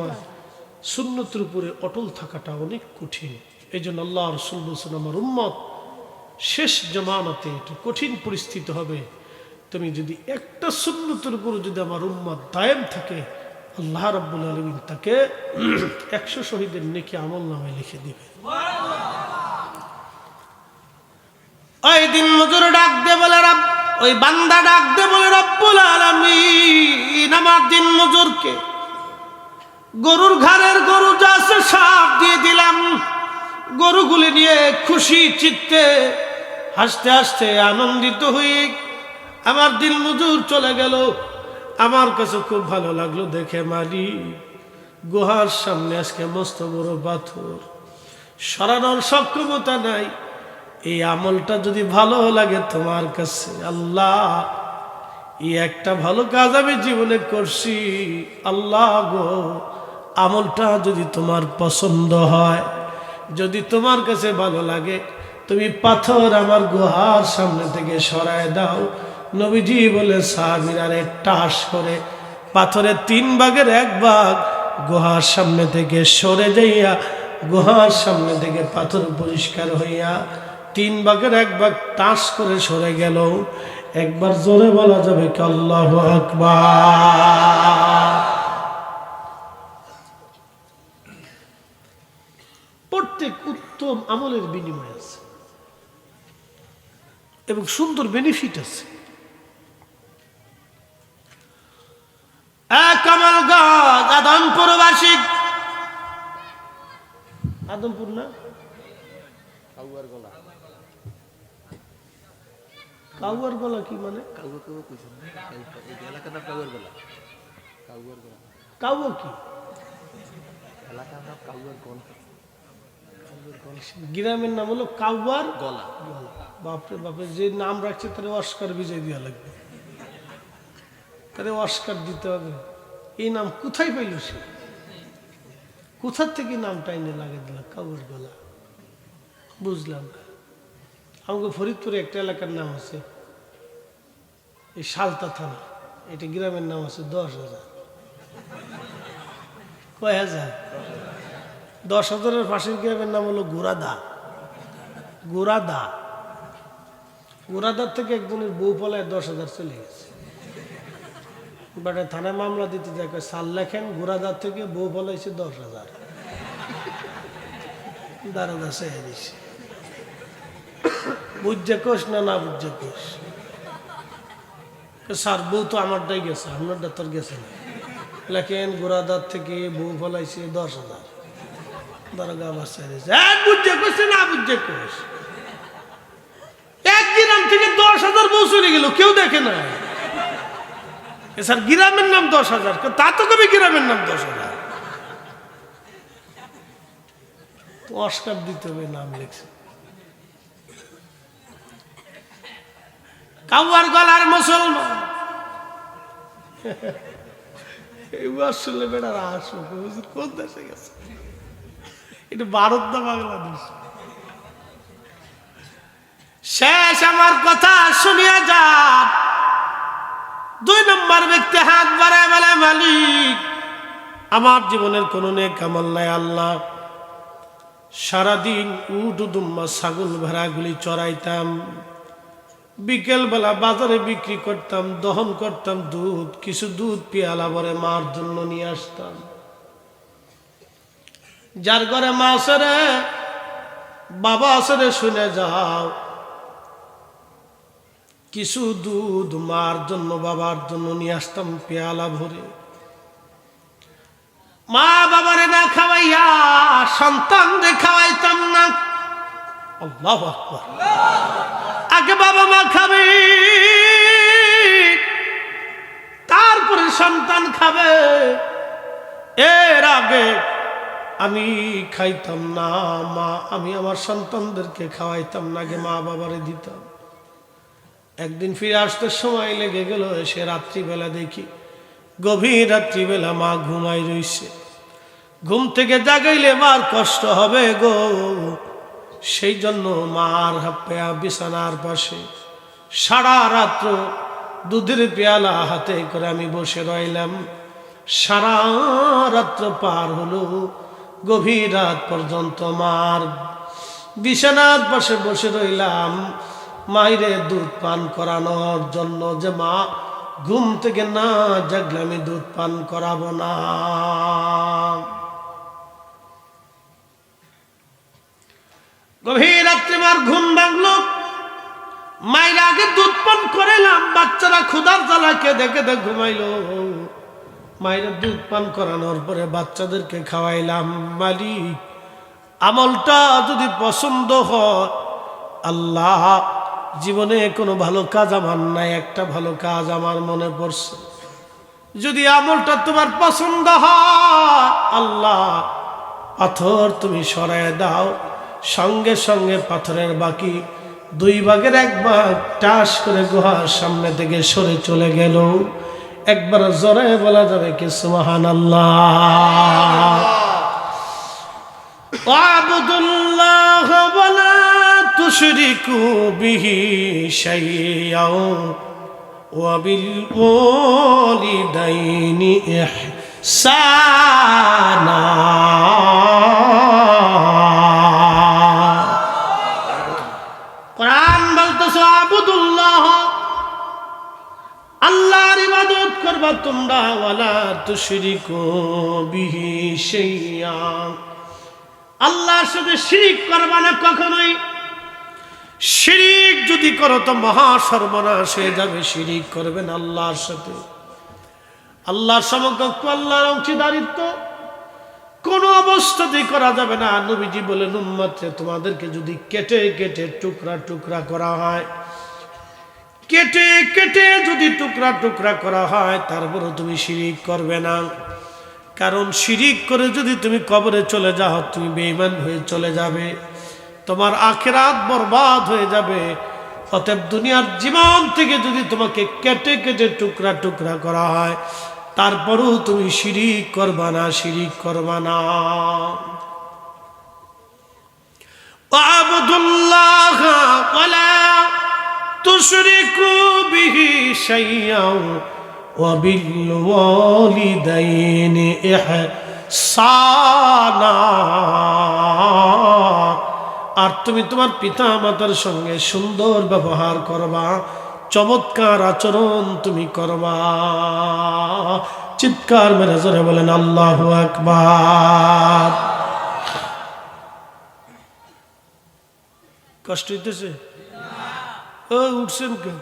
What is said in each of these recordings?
সময় সুন্নতের উপরে অটল থাকাটা অনেক কঠিন। এই জন্য আল্লাহ রসুল আমার উম্মত শেষ জমানাতে একটু কঠিন পরিস্থিতি হবে। তুমি যদি একটা সুন্নতের উপর যদি আমার উম্মত দায়েম থাকে, আল্লাহ রাব্বুল আলমিন তাকে একশো শহীদের নেকি আমল নামে লিখে দিবে। ওই বান্দা ডাক দে বলে, রব্বুল আলামিন, আমার দিন মজুরকে গরুর ঘাড়ের গরু যা আছে সব দিয়ে দিলাম। গরুগুলি নিয়ে খুশি চিত্তে হাসতে হাসতে আনন্দিত হয়ে আমার দিন মজুর চলে গেল। আমার কাছে খুব ভালো লাগল দেখে মালি গুহার সামনে আজকে মস্ত বড় পাথর। সরানোর সক্ষমতা নাই। এই আমলটা যদি ভালো লাগে তোমার কাছে, আল্লাহ, এই একটা ভালো কাজ আমি জীবনে করছি। আল্লাহ গো আমলটা যদি তোমার পছন্দ হয়, যদি তোমার কাছে ভালো লাগে, তুমি পাথর আমার গুহার সামনে থেকে সরায় দাও। নবীজি বলে, সাহাবিরারে টাস করে পাথরের তিন ভাগের এক ভাগ গুহার সামনে থেকে সরে যাইয়া, গুহার সামনে থেকে পাথর পরিষ্কার হইয়া তিন ভাগের এক ভাগ টাস করে সরে গেল। একবার জোরে বলা যাবে কি আল্লাহ আকবার? উত্তম আমলের বিনিময় আছে। এবং সুন্দর বেনিফিট আছে। আদমপুরবাসী আদমপুর না? কাউয়ার গলা। কি মানে? কাউয়া কি এলাকার নাম কাউয়ার গলা। গ্রামের নাম হলো কাউয়ার গলা। বাপরে বাপরে যে নাম রাখছে তারে অস্কার বিজয় দেওয়া লাগবে। তারে অস্কার দিতে হবে। এই নাম কোথায় পাইল সে? কোথার থেকে নামটা এনে লাগিয়ে দিল কাউয়ার গলা? বুঝলাম না। আমাকে ফরিদপুরে একটা এলাকার নাম আছে। এই সালতা থানা। এটা গ্রামের নাম আছে দশ হাজার। কয় হাজার? দশ হাজারের পাশের গ্রামের নাম হলো গোরাদা। গোরাদা। গোরাদার থেকে একজনের বউ পলায় দশ হাজার চলে গেছে। বাটে থানায় মামলা দিতে যায় সাল লেখেন, গোরাদার থেকে বউ পলাইছে দশ হাজার। দারোগা চেয়ে দিছে। বুঝছে কোষ না না বুঝছে কোষ? স্যার, বউ তো আমারটাই গেছে, আপনারটা তোর গেছে না। লেখেন, গোরাদার থেকে বউ ফলাইছে দশ হাজার। দারোগা চেয়ে দিছে "এই, বুঝছে না বুঝছে কোষ এক গ্রাম থেকে দশ হাজার বউ চলে গেল কেউ দেখে না। স্যার গ্রামের নাম দশ হাজার। তা তো কবি গ্রামের নাম দশ হাজার। অস্কার দিতে হবে নাম লিখছে। কাউয়ার গলার মুসলমান। এইবার শুনলে বেটার আসো হুজুর কোন দেশে গেছে? এটা ভারত না বাংলাদেশ? শেষ আমার কথা শুনিয়া যান। দুই নম্বর ব্যক্তি হাত বাড়ায় বলে, মালিক, আমার জীবনের কোন নেক আমল নাই, আল্লাহ। সারাদিন উঠ দুম্মা ছাগল ভেড়াগুলি চড়াইতাম। বিকেলবেলা বাজারে বিক্রি করতাম, দহন করতাম, দুধ, কিছু দুধ পেয়ালা ভরে মার জন্য নিয়ে আসতাম। যার ঘরে মা আছে রে, বাবা আছে রে, শুনে যাও। কিছু দুধ মার জন্য, বাবার জন্য নিয়ে আসতাম পেয়ালা ভরে। মা বাবারে না খাওয়াইয়া সন্তান রে খাওয়াইতাম না। আগে বাবা মা খাবে, তারপরে সন্তান খাবে। এর আগে আমি খাইতাম না, মা। আমি আমার সন্তানদেরকে খাওয়াইতাম না আগে মা বাবারে দিতাম। একদিন ফিরে আসতে সময় লেগে গেল সে রাত্রিবেলা দেখি গভীর রাত্রিবেলা মা ঘুমাই রইছে। ঘুম থেকে জাগাইলে মার কষ্ট হবে গো। সেই জন্য মার হাপ্পা বিছানার পাশে সারা রাত্র দুধের পেয়ালা হাতে করে আমি বসে রইলাম। সারা রাত্র পার হলো গভীর রাত পর্যন্ত মার। বিছানার পাশে বসে রইলাম মায়েরে দুধ পান করানোর জন্য যে মা ঘুম থেকে না জাগলে আমি দুধ পান করাবো না। গভীর রাত্রে মার ঘুম ভাঙলো মায়ের আগে দুধ পান করাইলাম, বাচ্চারা ক্ষুধার জ্বালাকে দেখে দেখে ঘুমাইলো। মায়ের দুধ পান করানোর পরে বাচ্চাদেরকে খাওয়াইলাম। মালিক আমলটা যদি পছন্দ হয়, আল্লাহ জীবনে কোনো ভালো কাজ আমার নাই, একটা ভালো কাজ আমার মনে পড়ছে। যদি আমলটা তোমার পছন্দ হয়, আল্লাহ পাথর তুমি সরায় দাও। সঙ্গে সঙ্গে পাথরের বাকি দুই ভাগের এক ভাগ টাস করে গুহার সামনে থেকে সরে চলে গেল। একবার জরায় বলা যাবে কি সুমাহান আল্লাহ واعبدوا الله ولا تشركوا به شيئا وبالوالدين إحسانا ইবাদত করবা তোমরা, ওয়ালা তুশরিকু বিহি শাইয়া আল্লাহর সাথে শিরিক করবা না কখনোই। শিরিক যদি করো তো মহা সর্বনাশ হয়ে যাবে, শিরিক করবেন আল্লাহর সাথে। আল্লাহর সমকক্ষ, আল্লাহর অংশীদারিত্ব, কোনো অবস্থাতেই করা যাবে না। নবীজি বলেন, উম্মাত্রে, তোমাদেরকে যদি কেটে কেটে টুকরা টুকরা করা হয় কেটে কেটে যদি টুকরা টুকরা করা হয় তারপরে তুমি শিরিক করবে না। কারণ শিরিক করে যদি তুমি কবরে চলে যাও, তুমি বেইমান হয়ে চলে যাবে। তোমার আখেরাত বরবাদ হয়ে যাবে। অতএব দুনিয়ার জীবন থেকে যদি তোমাকে কেটে কেটে টুকরা টুকরা করা হয়, তারপরেও তুমি শিরিক করবা না, শিরিক করবা না। আবদুল্লাহ تشركوا به شيئا وبالوالدين إحسانا আর তুমি তোমার পিতা মাতার সঙ্গে সুন্দর ব্যবহার করবা চমৎকার আচরণ তুমি করবা চিৎকার মেরে জোরে বলেন আল্লাহ আকবার কষ্ট হইতেছে ও উঠছেন কেন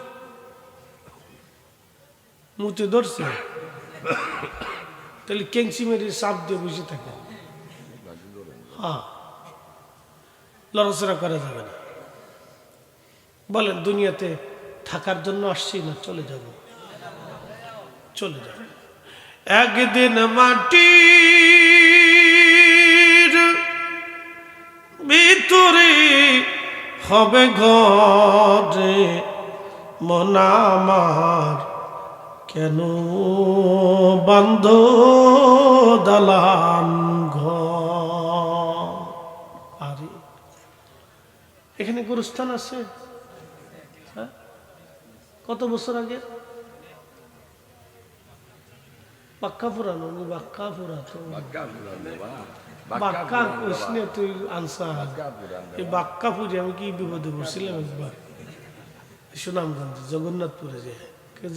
মুতে ধরছে। তাহলে কেংসি মেরে সাপ দিয়ে বসে থাকে। হ্যাঁ। লড়াচড়া করা যাবে না। বলেন, দুনিয়াতে থাকার জন্য আসছি না, চলে যাব। চলে যাব। একদিন মাটি ভিতরে হবে ঘরে মনামার কেন বান্ধ দালান ঘর? এখানে গুরুস্থান আছে? হ্যাঁ? কত বছর আগে? বাক্কা পুরানো বাক্কা পুরাতো বাক্কা কইসনে তুই আনসার এই বাক্কা পুজো আমি কি বিপদে পড়ছিলাম একবার সুনামগঞ্জ জগন্নাথপুরে যে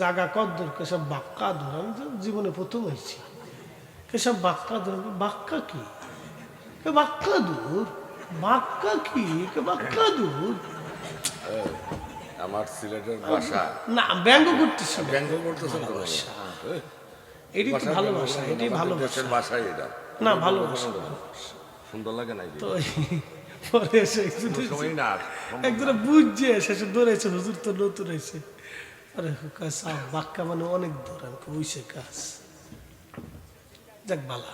জাগা কত দূর কেসব বাক্কা দূর আমি তো জীবনে প্রথম হয়েছি কেসব বাক্কা দূর বাক্কা কি বাক্কা দূর বাক্কা কি বাক্কা দূর আমার সিলেটের ভাষা না ব্যঙ্গ করতেছি। ব্যঙ্গ করতেছেন তো এটি ভালোবাসা এটি ভালোবাসা দেশের ভাষাই এটা না ভালোবাসা সুন্দর লাগে নাই তো পরে এসে না একজনে বুঝছে শেষে দৌড়াইছে হুজুর তো নতুন হয়েছে আরে কাজ বাক্কা মানে অনেক দূর আমাকে ওইসে কাজ। যাক বালা।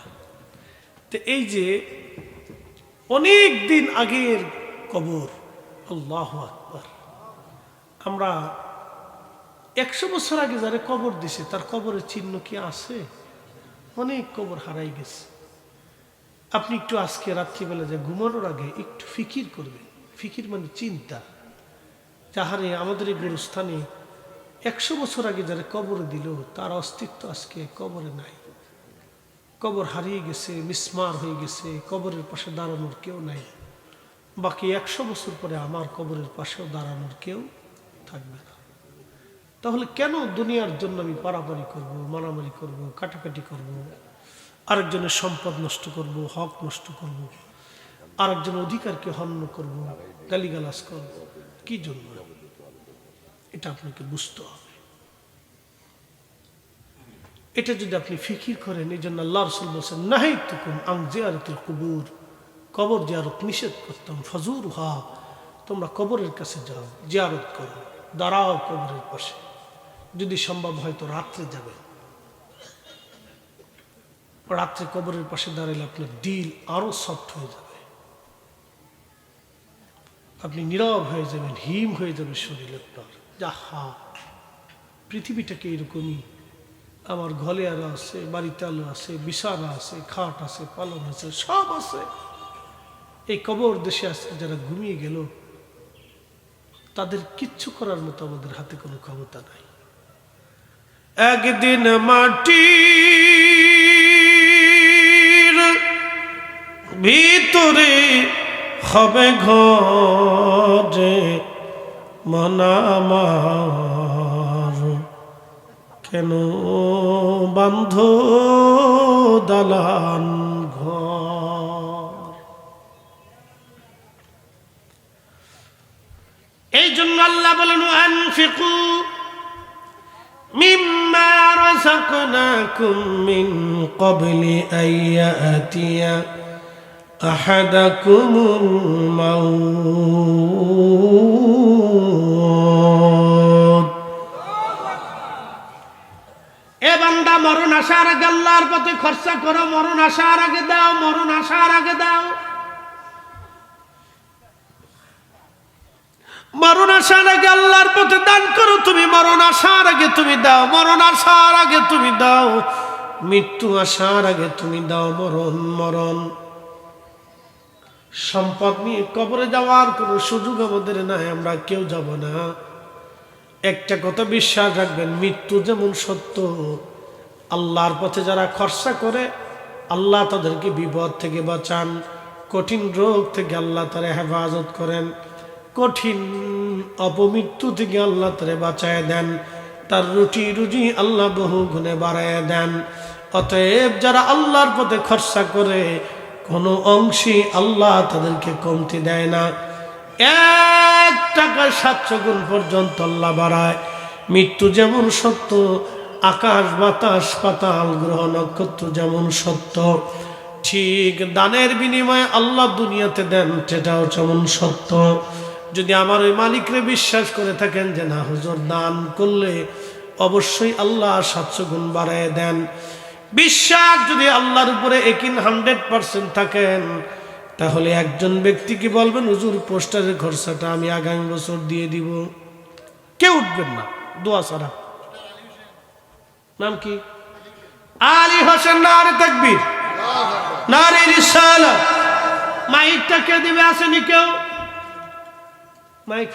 তো এই যে অনেক দিন আগের কবর আল্লাহ আকবার। আমরা একশো বছর আগে যারা কবর দিছে তার কবরের চিহ্ন কি আছে? অনেক কবর হারাই গেছে। আপনি একটু আজকে রাত্রিবেলা যে ঘুমানোর আগে একটু ফিকির করবেন। ফিকির মানে চিন্তা। যাহারে আমাদের এই গুরুস্থানে একশো বছর আগে যারা কবরে দিল, তার অস্তিত্ব আজকে কবরে নাই। কবর হারিয়ে গেছে, মিসমার হয়ে গেছে, কবরের পাশে দাঁড়ানোর কেউ নাই। বাকি একশো বছর পরে আমার কবরের পাশেও দাঁড়ানোর কেউ থাকবে না। তাহলে কেন দুনিয়ার জন্য আমি পারাপারি করব, মারামারি করব, কাটাকাটি করব? আরেকজনের সম্পদ নষ্ট করব, হক নষ্ট করব, আরেকজনের অধিকারকে হন্য করব, গালিগালাজ করব, কি জন্য? এটা আপনাকে বুঝতে হবে। এটা যদি আপনি ফিকির করেন, এই জন্য আল্লাহ রসুল বলছেন নাহি তুকুম আং জিয়ারতুল কুবুর, কবর জিয়ারত নিষেধ করতাম, ফজুর হা তোমরা কবরের কাছে যাও, জিয়ারত করো, দাঁড়াও কবরের পাশে। যদি সম্ভব হয় তো রাত্রে যাবে রাত্রে কবরের পাশে দাঁড়ালে আপনার দিল আরও সফট হয়ে যাবে। আপনি নীরব হয়ে যাবেন, হিম হয়ে যাবে শরীর আপনার। যাহা, পৃথিবীটাকে এরকমই। আমার ঘলে আলো আছে, বাড়িতে আলো আছে, বিছানা আছে, খাট আছে পালন আছে, সব আছে। এই কবর দেশে আছে, যারা ঘুমিয়ে গেল, তাদের কিচ্ছু করার মতো আমাদের হাতে কোনো ক্ষমতা নাই। একদিন মাটি ভিতরে হবে ঘরে মনামার। কেন বান্ধ দালান এই জন্য আল্লাহ বলেন, আনফিকু মিম্মা রাযাকনাকুম মিন ক্বাবলি আন আহাদাকুমুল মাউত। এ বান্দা মরণ আসার আগে আল্লাহর পথে খরচা করো, মরণ আসার আগে দাও, মরণ আসার আগে দাও। মরণ আসার আগে আল্লাহর পথে দান করো, তুমি মরণ আসার আগে তুমি দাও, মরণ আসার আগে তুমি দাও, মৃত্যু আসার আগে তুমি দাও, মরণ মরণ। সম্পদ নিয়ে কবরে যাওয়ার কোনো সুযোগ আমাদের নাই, আমরা কেউ যাব না। একটা কথা বিশ্বাস রাখবেন, মৃত্যু যেমন সত্য, আল্লাহর পথে যারা খরচা করে, আল্লাহ তাদেরকে বিপদ থেকে বাঁচান, কঠিন রোগ থেকে আল্লাহ তারা হেফাজত করেন, কঠিন অপমৃত্যু থেকে আল্লাহ তারে বাঁচায় দেন, তার রুটি রুজি আল্লাহ বহু গুণে বাড়ায় দেন। অতএব যারা আল্লাহর পথে খরচা করে কোনো অংশে আল্লাহ তাদেরকে কমতি দেয় না। এক টাকা সাতশো গুণ পর্যন্ত আল্লাহ বাড়ায়। মৃত্যু যেমন সত্য, আকাশ, বাতাস, পাতাল, গ্রহ, নক্ষত্র যেমন সত্য, ঠিক দানের বিনিময়ে আল্লাহ দুনিয়াতে দেন সেটাও যেমন সত্য। যদি আমার ওই মালিকরে বিশ্বাস করে থাকেন যে, না, হুজুর, দান করলে অবশ্যই আল্লাহ সাতশো গুণ বাড়ায় দেন। বিশ্বাস যদি আল্লাহর উপরে একিন হান্ড্রেড পার্সেন্ট থাকেন, তাহলে একজন ব্যক্তিকে বলবেন, হুজুর, পোস্টারের খরচাটা আমি আগামী বছর দিয়ে দিব কেউ উঠবেন না, দোয়া ছাড়া। নাম কি? আলী হোসেন নারে তাকবীর। নারে রিসালা মাইকটা কে দিবে, আসেনি কেউ? মাইক